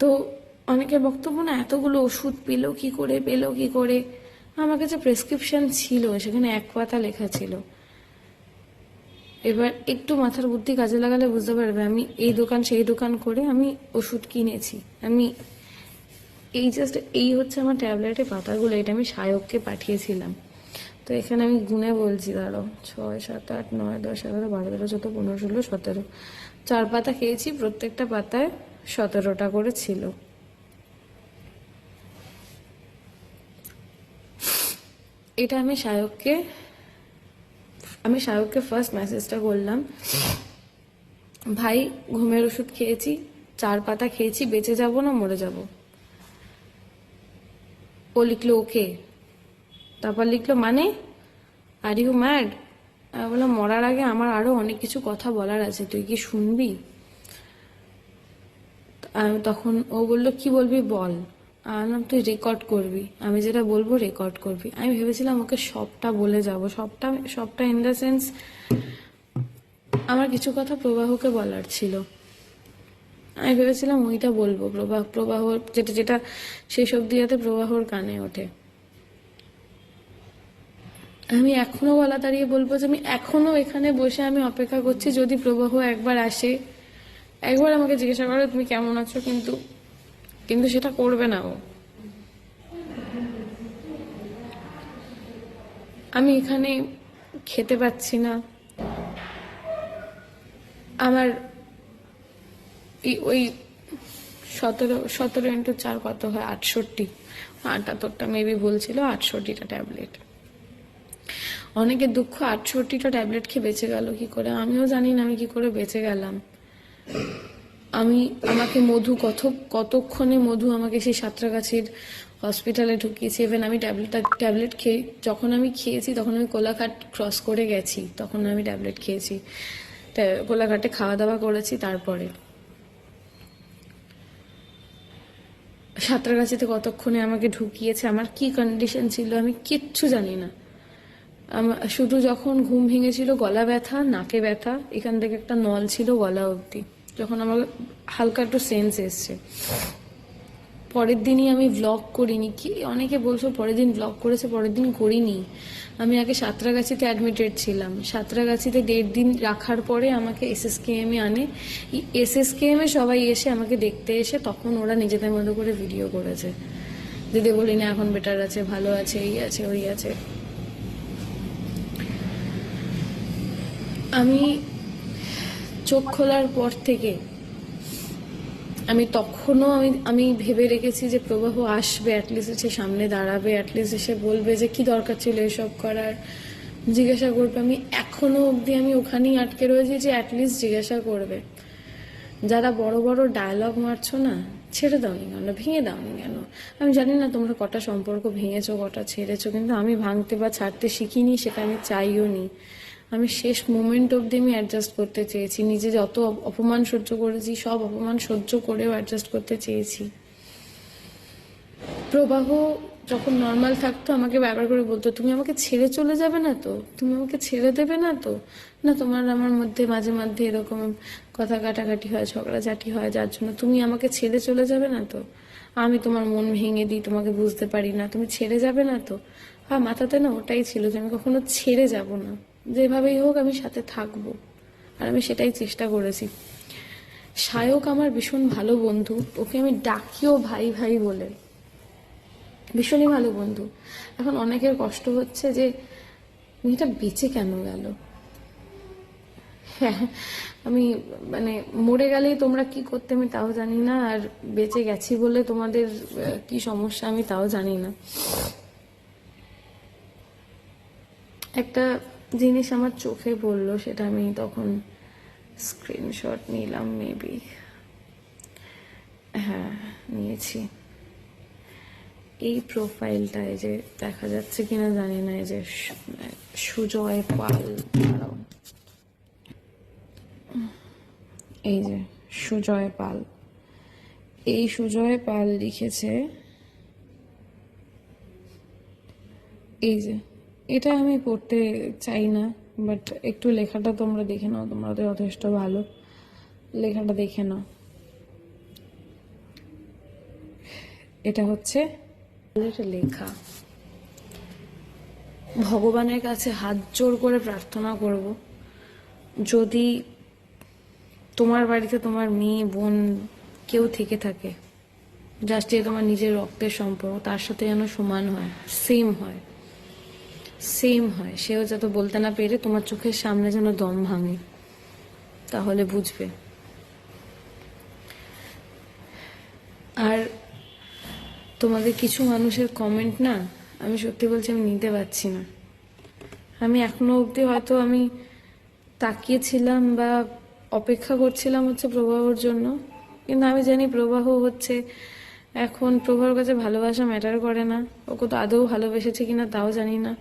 তো অনেকে বক্তব্য না, এতগুলো ওষুধ পেল কি করে, পেল কি করে? আমার কাছে প্রেসক্রিপশন ছিল, সেখানে এক পাতা লেখা ছিল। এবার একটু মাথার বুদ্ধি কাজে লাগালে বুঝতে পারবে, আমি এই দোকান সেই দোকান করে আমি ওষুধ কিনেছি। আমি এই জাস্ট এই হচ্ছে আমার ট্যাবলেটের পাতাগুলো, এটা আমি সায়ককে পাঠিয়েছিলাম। তো এখানে আমি গুনে বলছি দাঁড়ো ছয়, সাত, আট, নয়, দশ, এগারো, বারো, তেরো, চোদ্দ, পনেরো, ষোলো, সতেরো, চার পাতা খেয়েছি প্রত্যেকটা পাতায়। সতেরোটা করে ছিল। এটা আমি সায়ককে আমি সায়ককে ফার্স্ট মেসেজটা করলাম। ভাই, ঘুমের ওষুধ খেয়েছি, চার পাতা খেয়েছি, বেঁচে যাব না, মরে যাব? ও লিখলো, ওকে। তারপর লিখলো মানে? আর ইউ ম্যাড আমি বললাম, মরার আগে আমার আরও অনেক কিছু কথা বলার আছে, তুই কি শুনবি? আমি তখন ও বলল, কি বলবি বল? বললাম, তুই রেকর্ড করবি। আমি যেটা বলব রেকর্ড করবি। আমি ভেবেছিলাম ওকে সবটা বলে যাব, সবটা সবটা ইন দ্য সেন্স আমার কিছু কথা প্রবাহকে বলার ছিল। আমি ভেবেছিলাম ওইটা বলব, প্রবাহ প্রবাহ যেটা যেটা শেষ অব্দি যাতে প্রবাহর কানে ওঠে। আমি এখনও বলা দাঁড়িয়ে বলব যে আমি এখনও এখানে বসে আমি অপেক্ষা করছি, যদি প্রবাহ একবার আসে একবার আমাকে জিজ্ঞাসা করো, তুমি কেমন আছো? কিন্তু কিন্তু সেটা করবে না ও। আমি এখানে খেতে পাচ্ছি না। আমার ওই সতেরো সতেরো ইন্টু চার কত হয়? আটষট্টি। আটাত্তরটা মেবি বলছিল আটষট্টিটা ট্যাবলেট। অনেকের দুঃখ, আটষট্টিটা ট্যাবলেট খেয়ে বেঁচে গেল, কি করে? আমিও জানি না আমি কি করে বেঁচে গেলাম। আমি আমাকে মধু কত, কতক্ষণে মধু আমাকে সেই সাঁতরাগাছির হসপিটালে ঢুকিয়েছে ইভেন আমি ট্যাবলেট ট্যাবলেট খেয়ে, যখন আমি খেয়েছি, তখন আমি কোলাঘাট ক্রস করে গেছি, তখন আমি ট্যাবলেট খেয়েছি। কোলাঘাটে খাওয়া দাওয়া করেছি তারপরে। সাঁতরাগাছিতে কতক্ষণে আমাকে ঢুকিয়েছে, আমার কি কন্ডিশন ছিল আমি কিচ্ছু জানি না। শুধু যখন ঘুম ভেঙেছিল, গলা ব্যথা, নাকে ব্যথা, এখান থেকে একটা নল ছিল গলা অবধি। যখন আমার হালকা একটু সেন্স এসছে। পরের দিনই আমি ব্লগ করিনি। কি অনেকে বলছো, পরের দিন ব্লগ করেছে, পরের দিন করিনি? আমি আগে সাঁতরাগাছিতে অ্যাডমিটেড ছিলাম। সাঁতরাগাছিতে দেড় দিন রাখার পরে আমাকে এসএসকেএমে আনে। এসএসকেএমে সবাই এসে আমাকে দেখতে এসে তখন ওরা নিজেদের মতো করে ভিডিও করেছে। দিদি বলি না এখন বেটার আছে, ভালো আছে, এই আছে, ওই আছে। আমি চোখ খোলার পর থেকে আমি তখনও আমি আমি ভেবে রেখেছি যে প্রবাহ আসবে অ্যাটলিস্ট এসে সামনে দাঁড়াবে অ্যাটলিস্ট এসে বলবে যে কি দরকার ছিল এসব করার। জিজ্ঞাসা করবে। আমি এখনও অবধি আমি ওখানেই আটকে রয়েছি যে অ্যাটলিস্ট জিজ্ঞাসা করবে। যারা বড় বড় ডায়লগ মারছো না, ছেড়ে দাওনি কেন? ভেঙে দাওনি কেন? আমি জানি না তোমরা কটা সম্পর্ক ভেঙেছো, কটা ছেড়েছো, কিন্তু আমি ভাঙতে বা ছাড়তে শিখিনি, সেটা আমি চাইও নি আমি শেষ মোমেন্ট অবধি আমি অ্যাডজাস্ট করতে চেয়েছি। নিজে যত অপমান সহ্য করেছি, সব অপমান সহ্য করেও অ্যাডজাস্ট করতে চেয়েছি। প্রবাহ যখন নর্মাল থাকতো, আমাকে বারবার করে বলতো, তুমি আমাকে ছেড়ে চলে যাবে না তো? তুমি আমাকে ছেড়ে দেবে না তো? না, তোমার আমার মধ্যে মাঝে মধ্যে এরকম কথা কাটাকাটি হয়, ঝগড়াঝাটি হয়, যার জন্য তুমি আমাকে ছেড়ে চলে যাবে না তো? আমি তোমার মন ভেঙে দিই, তোমাকে বুঝতে পারি না। তুমি ছেড়ে যাবে না তো? আর মাথাতে না ওটাই ছিল যে আমি কখনো ছেড়ে যাব না। যেভাবেই হোক আমি সাথে থাকব। আর আমি সেটাই চেষ্টা করেছি। সায়ক আমার ভীষণ ভালো বন্ধু। ওকে আমি ডাকিও ভাই ভাই বলে। ভীষণই ভালো বন্ধু। এখন অনেকের কষ্ট হচ্ছে যে, মেয়েটা বেঁচে কেন গেল? হ্যাঁ আমি মানে মরে গেলেই তোমরা কি করতে আমি তাও জানি না। আর বেঁচে গেছি বলে তোমাদের কি সমস্যা আমি তাও জানি না। একটা জিনিস আমার চোখে পড়ল, সেটা আমি তখন স্ক্রিনশট নিলাম মেবি হ্যাঁ নিয়েছি। এই প্রোফাইলটায় যে দেখা যাচ্ছে কিনা জানি না, এই যে সুজয় পাল। এই যে সুজয় পাল। এই সুজয় পাল লিখেছে, এই যে এটা আমি পড়তে চাই না বাট একটু লেখাটা তোমরা দেখে নাও তোমরা তো যথেষ্ট ভালো। লেখাটা দেখে নাও। এটা হচ্ছে লেখা। ভগবানের কাছে হাত জোর করে প্রার্থনা করব, যদি তোমার বাড়িতে তোমার মেয়ে, বোন কেউ থেকে থাকে জাস্ট যে তোমার নিজের রক্তের সম্পর্ক, তার সাথে যেন সমান হয় সেম হয়। সেম হয়। সেও যত বলতে না পেরে তোমার চোখের সামনে যেন দম ভাঙে। তাহলে বুঝবে। আর তোমাদের কিছু মানুষের কমেন্ট না আমি সত্যি বলছি আমি নিতে পারছি না। আমি এখনও অবধি হয়তো আমি তাকিয়েছিলাম বা অপেক্ষা করছিলাম হচ্ছে প্রবাহর জন্য। কিন্তু আমি জানি প্রবাহ হচ্ছে, এখন প্রবাহর কাছে ভালোবাসা ম্যাটার করে না। ওকে তো আদৌ ভালোবেসেছে কিনা তাও জানি না।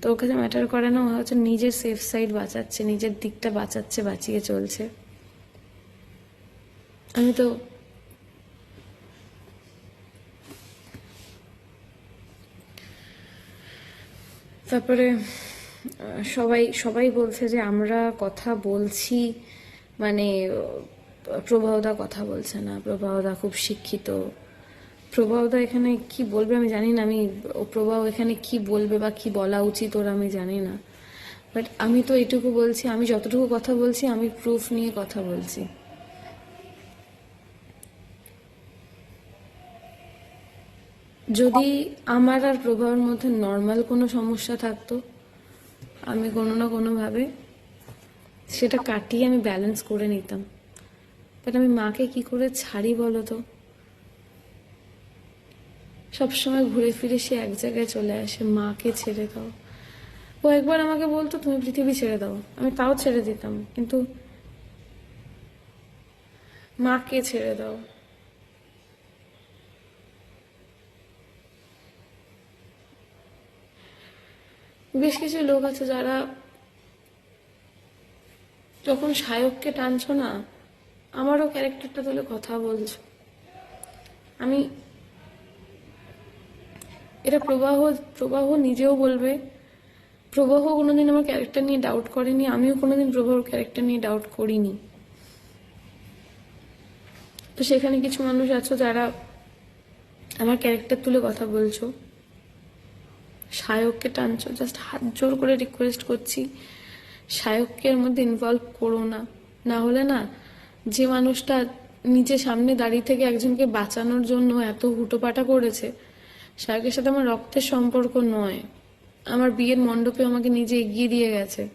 তো ওকে কাছে ম্যাটার করে না, ও হচ্ছে নিজের সেফ সাইড বাঁচাচ্ছে, নিজের দিকটা বাঁচাচ্ছে, বাঁচিয়ে চলছে। আমি তো তারপরে সবাই সবাই বলছে যে আমরা কথা বলছি মানে প্রভাবদা কথা বলছে না প্রভাবদা খুব শিক্ষিত প্রভাবদা এখানে কি বলবে আমি জানি না। আমি, ও প্রভাব এখানে কি বলবে বা কি বলা উচিত ওর আমি জানি না। বাট আমি তো এটুকু বলছি, আমি যতটুকু কথা বলছি, আমি প্রুফ নিয়ে কথা বলছি। যদি আমার আর প্রভাবের মধ্যে নর্মাল কোনো সমস্যা থাকতো, আমি কোনো না কোনোভাবে সেটা কাটিয়ে আমি ব্যালেন্স করে নিতাম। বাট আমি মাকে কি করে ছাড়ি বলো তো? সবসময় ঘুরে ফিরে সে এক জায়গায় চলে আসে, মাকে ছেড়ে দাও। ও একবার আমাকে বলতো, তুমি পৃথিবী ছেড়ে দাও। আমি তাও ছেড়ে দিতাম, কিন্তু মাকে ছেড়ে দাও। বেশ কিছু লোক আছে যারা যখন সায়ককে টানছো না, আমারও ক্যারেক্টারটা তুলে কথা বলছো। আমি এটা প্রবাহ প্রবাহ নিজেও বলবে। প্রবাহ কোনোদিন আমার ক্যারেক্টার নিয়ে ডাউট করেনি, আমিও কোনোদিন প্রবাহর ক্যারেক্টার নিয়ে ডাউট করিনি। তো সেখানে কিছু মানুষ আছো যারা আমার ক্যারেক্টার তুলে কথা বলছো। সায়ককে টানছো জাস্ট হাত জোর করে রিকোয়েস্ট করছি। সায়ককে এর মধ্যে ইনভলভ করো না। না হলে না, যে মানুষটা নিজে সামনে দাঁড়িয়ে থেকে একজনকে বাঁচানোর জন্য এত হুটোপাটা করেছে সায়কের সাথে আমার রক্তের সম্পর্ক নয়। আমার বিয়ের মণ্ডপে আমাকে নিজে এগিয়ে দিয়ে গেছে।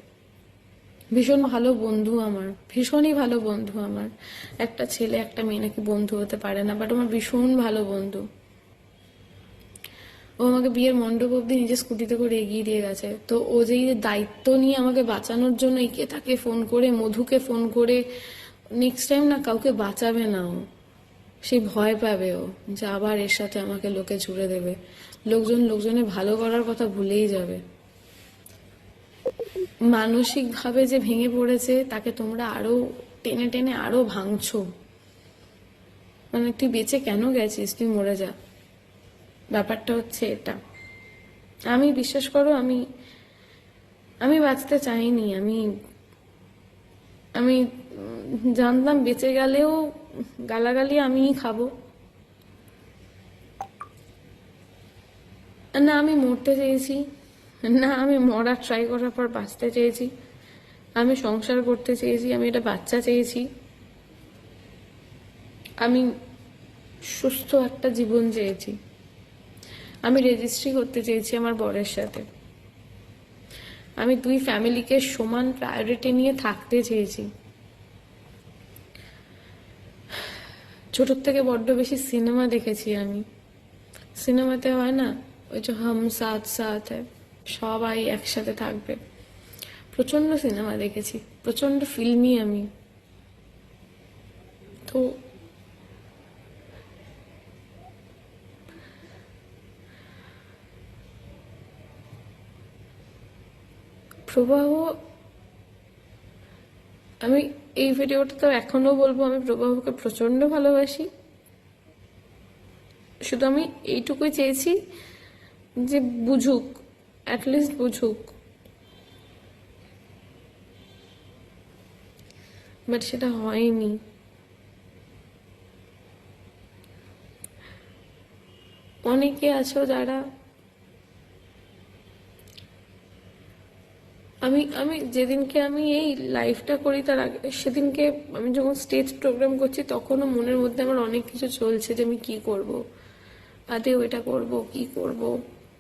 ভীষণ ভালো বন্ধু আমার, ভীষণই ভালো বন্ধু আমার। একটা ছেলে, একটা মেয়ে নাকি বন্ধু হতে পারে না বাট আমার ভীষণ ভালো বন্ধু। ও আমাকে বিয়ের মণ্ডপ অব্দি নিজের স্কুটিতে করে এগিয়ে দিয়ে গেছে। তো ও যে দায়িত্ব নিয়ে আমাকে বাঁচানোর জন্য একে তাকে ফোন করে, মধুকে ফোন করে নেক্সট টাইম না কাউকে বাঁচাবে না ও। সে ভয় পাবে ও, যে আবার এর সাথে আমাকে লোকে জুড়ে দেবে। লোকজন লোকজনের ভালো করার কথা ভুলেই যাবে। মানসিকভাবে যে ভেঙে পড়েছে, তাকে তোমরা আরও টেনে টেনে আরও ভাঙছো। মানে তুই বেঁচে কেন গেছিস? তুই মরে যা। ব্যাপারটা হচ্ছে এটা। আমি বিশ্বাস করো, আমি আমি বাঁচতে চাইনি। আমি আমি জানতাম বেঁচে গেলেও গালাগালি আমিই খাব। না, আমি মরতে চেয়েছি। না, আমি মরার ট্রাই করার পর বাঁচতে চেয়েছি। আমি সংসার করতে চেয়েছি, আমি এটা বাচ্চা চেয়েছি। আমি সুস্থ একটা জীবন চেয়েছি। আমি রেজিস্ট্রি করতে চেয়েছি আমার বরের সাথে। আমি দুই ফ্যামিলিকে সমান প্রায়োরিটি নিয়ে থাকতে চেয়েছি। ছোটোর থেকে বড্ড বেশি সিনেমা দেখেছি আমি। সিনেমাতে হয় না, ওই যে হাম সাথ সাথ সবাই একসাথে থাকবে। প্রচণ্ড সিনেমা দেখেছি প্রচণ্ড ফিল্মি আমি। তো প্রবাহ, আমি এই ভিডিওটা তো এখনও বলব, আমি প্রবাহকে প্রচণ্ড ভালোবাসি। শুধু আমি এইটুকুই চেয়েছি যে বুঝুক অ্যাটলিস্ট বুঝুক। বাট সেটা হয়নি। অনেকে আছো যারা আমি আমি যেদিনকে আমি এই লাইফটা করি তার আগে, সেদিনকে আমি যখন স্টেজ প্রোগ্রাম করছি তখনও মনের মধ্যে আমার অনেক কিছু চলছে যে আমি কি করব। আদেও এটা করব, কি করব?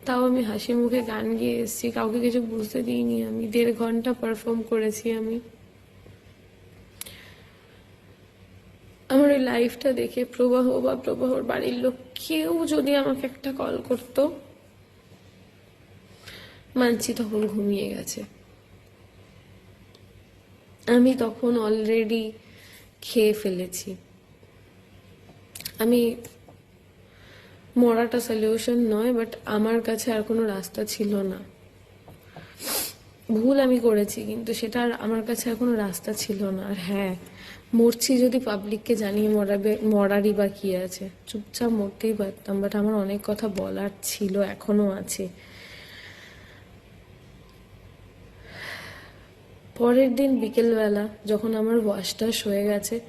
তাও আমি হাসি মুখে গান গেয়ে এসেছি, কাউকে কিছু বুঝতে দিইনি আমি। দেড় ঘণ্টা পারফর্ম করেছি আমি। আমার ওই লাইফটা দেখে প্রবাহ বা প্রবাহর বাড়ির লোক কেউ যদি আমাকে একটা কল করতো, মানছি তখন ঘুমিয়ে গেছে। আমি তখন অলরেডি খেয়ে ফেলেছি। আমি মরাটা সলিউশন নয় বাট আমার কাছে আর কোনো রাস্তা ছিল না। ভুল আমি করেছি, কিন্তু সেটা আর আমার কাছে আর কোনো রাস্তা ছিল না। আর হ্যাঁ মরছি যদি পাবলিককে জানিয়ে মরাবে, মরারই বা কি আছে? চুপচাপ মরতেই পারতাম বাট আমার অনেক কথা বলার ছিল, এখনও আছে। পরের দিন বিকেলবেলা যখন আমার ওয়াশ ওয়াশটা হয়ে গেছে,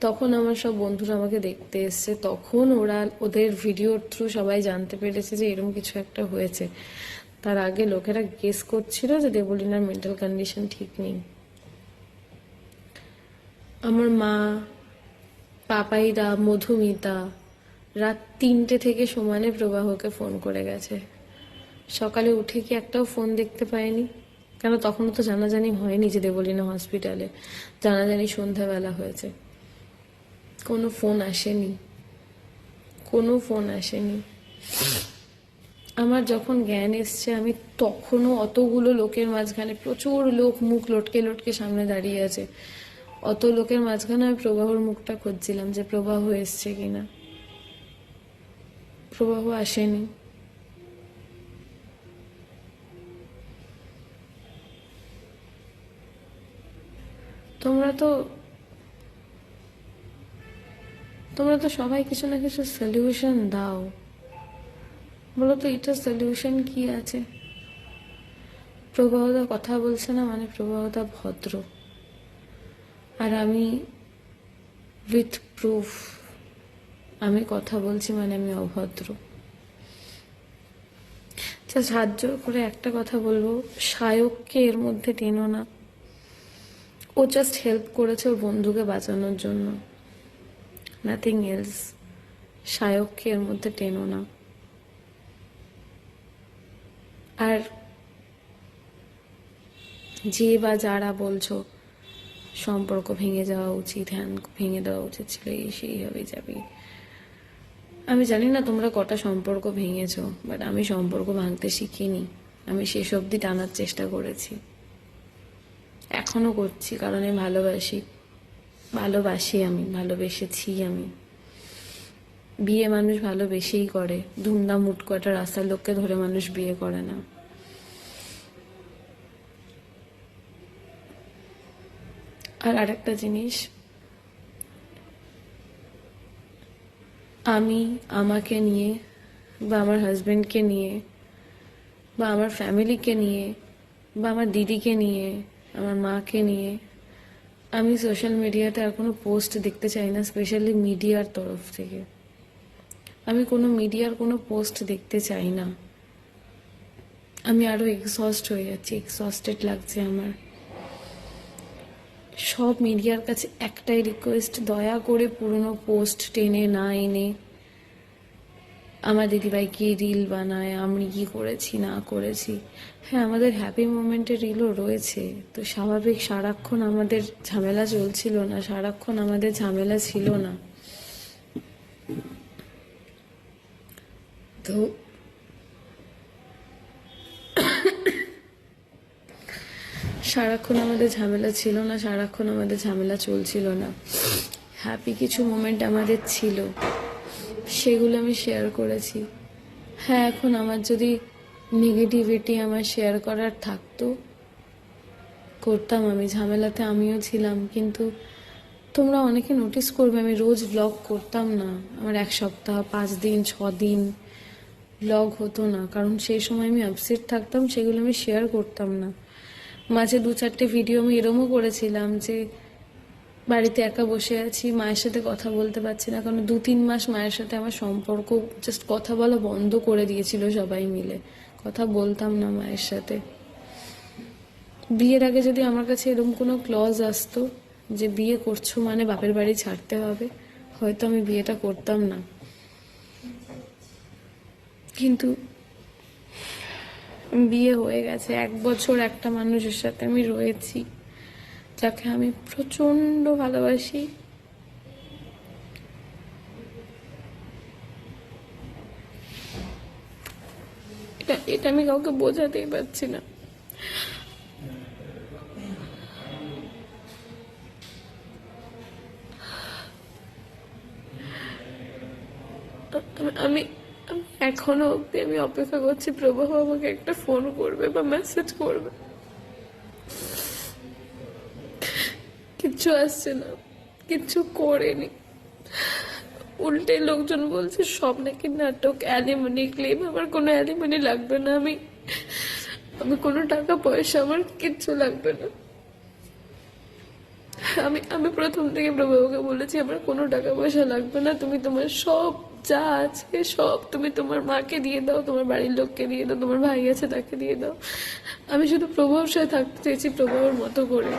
তখন আমার সব বন্ধুরা আমাকে দেখতে এসছে। তখন ওরা ওদের ভিডিওর থ্রু সবাই জানতে পেরেছে যে এরকম কিছু একটা হয়েছে। তার আগে লোকেরা গেস করছিল যে দেবলিনার মেন্টাল কন্ডিশন ঠিক নেই। আমার মা, পাপাইদা, মধুমিতা রাত তিনটে থেকে সমানে প্রবাহকে ফোন করে গেছে। সকালে উঠে কি একটাও ফোন দেখতে পায়নি? কেন তখনও তো জানাজানি হয়নি যে দেবলিনা হসপিটালে? জানাজানি সন্ধ্যাবেলা হয়েছে। কোনো ফোন আসেনি। কোনো ফোন আসেনি। আমার যখন জ্ঞান এসছে, আমি তখনও অতগুলো লোকের মাঝখানে প্রচুর লোক মুখ লটকে লটকে সামনে দাঁড়িয়ে আছে। অত লোকের মাঝখানে আমি প্রবাহর মুখটা খুঁজছিলাম যে প্রবাহ এসছে কিনা। প্রবাহ আসেনি। তোমরা তো তোমরা তো সবাই কিছু না কিছু সলিউশন দাও। বলো তো এটা সলিউশন কি আছে? প্রবাহদা কথা বলছে না মানে প্রবাহদা ভদ্র। আর আমি উইথ প্রুফ আমি কথা বলছি মানে আমি অভদ্র। হাত জোর করে একটা কথা বলব। সায়ককে এর মধ্যে টেনো না। ও জাস্ট হেল্প করেছে ওর বন্ধুকে বাঁচানোর জন্য। নাথিং এলস সায়ককে এর মধ্যে টেনো না। আর যে বা যারা বলছো, সম্পর্ক ভেঙে যাওয়া উচিত, হ্যান, ভেঙে দেওয়া উচিত ছিল, এই সেই হবে যাবে। আমি জানি না তোমরা কটা সম্পর্ক ভেঙেছো বাট আমি সম্পর্ক ভাঙতে শিখিনি। আমি শেষ অবধি টানার চেষ্টা করেছি। এখনও করছি, কারণ আমি ভালোবাসি ভালোবাসি আমি, ভালোবেসেছি আমি। বিয়ে মানুষ ভালোবেসেই করে, ধুমধাম উটকটা রাস্তার লোককে ধরে মানুষ বিয়ে করে না। আর আরেকটা জিনিস, আমি আমাকে নিয়ে বা আমার হাজবেন্ডকে নিয়ে বা আমার ফ্যামিলিকে নিয়ে বা আমার দিদিকে নিয়ে আমার মাকে নিয়ে। আমি সোশ্যাল মিডিয়াতে আর কোনো পোস্ট দেখতে চাই না স্পেশালি মিডিয়ার তরফ থেকে। আমি কোনো মিডিয়ার কোনো পোস্ট দেখতে চাই না। আমি আরও এক্সস্ট হয়ে যাচ্ছি এক্সস্টেড লাগছে আমার। সব মিডিয়ার কাছে একটাই রিকোয়েস্ট দয়া করে পুরনো পোস্ট টেনে না এনে। আমার দিদিভাই কি রিল বানায়, আমি কি করেছি, না করেছি। হ্যাঁ আমাদের হ্যাপি মোমেন্টের রিলও রয়েছে। তো স্বাভাবিক সারাক্ষণ আমাদের ঝামেলা চলছিল না, সারাক্ষণ আমাদের ঝামেলা ছিল না। তো সারাক্ষণ আমাদের ঝামেলা ছিল না, সারাক্ষণ আমাদের ঝামেলা চলছিল না। হ্যাপি কিছু মোমেন্ট আমাদের ছিল। সেগুলো আমি শেয়ার করেছি। হ্যাঁ এখন আমার যদি নেগেটিভিটি আমার শেয়ার করার থাকতো, করতাম আমি, ঝামেলাতে আমিও ছিলাম, কিন্তু তোমরা অনেকে নোটিস করবে, আমি রোজ ব্লগ করতাম না। আমার এক সপ্তাহ, পাঁচ দিন, ছ দিন ব্লগ হতো না, কারণ সেই সময় আমি আপসেট থাকতাম, সেগুলো আমি শেয়ার করতাম না। মাঝে দু চারটে ভিডিও আমি এরমও করেছিলাম যে বাড়িতে একা বসে আছি, মায়ের সাথে কথা বলতে পারছি না, কারণ দু তিন মাস মায়ের সাথে আমার সম্পর্ক জাস্ট কথা বলা বন্ধ করে দিয়েছিল সবাই মিলে। কথা বলতাম না মায়ের সাথে। বিয়ের আগে যদি আমার কাছে এরকম কোনো ক্লজ আসতো যে বিয়ে করছ মানে বাপের বাড়ি ছাড়তে হবে, হয়তো আমি বিয়েটা করতাম না। কিন্তু বিয়ে হয়ে গেছে, এক বছর একটা মানুষের সাথে আমি রয়েছি। যাকে আমি প্রচণ্ড ভালোবাসি। এটা এটা আমি কাউকে বোঝাতেই পারছি না। আমি এখনও অব্দি আমি অপেক্ষা করছি প্রবাহ আমাকে একটা ফোন করবে বা মেসেজ করবে। কিচ্ছু আসছে না। কিচ্ছু করেনি। উল্টে লোকজন বলছে সব নাকি নাটক, অ্যালিমনি ক্লেম। আমার কোনো অ্যালিমনি লাগবে না আমি। আমি কোনো টাকা, পয়সা, আমার কিচ্ছু লাগবে না। আমি আমি প্রথম থেকে প্রভাবকে বলেছি, আমার কোনো টাকা, পয়সা লাগবে না। তুমি তোমার সব যা আছে, সব তুমি তোমার মাকে দিয়ে দাও, তোমার বাড়ির লোককে দিয়ে দাও, তোমার ভাই আছে তাকে দিয়ে দাও। আমি শুধু প্রভাব সাথে থাকতে চেয়েছি, প্রভাবের মতো করে।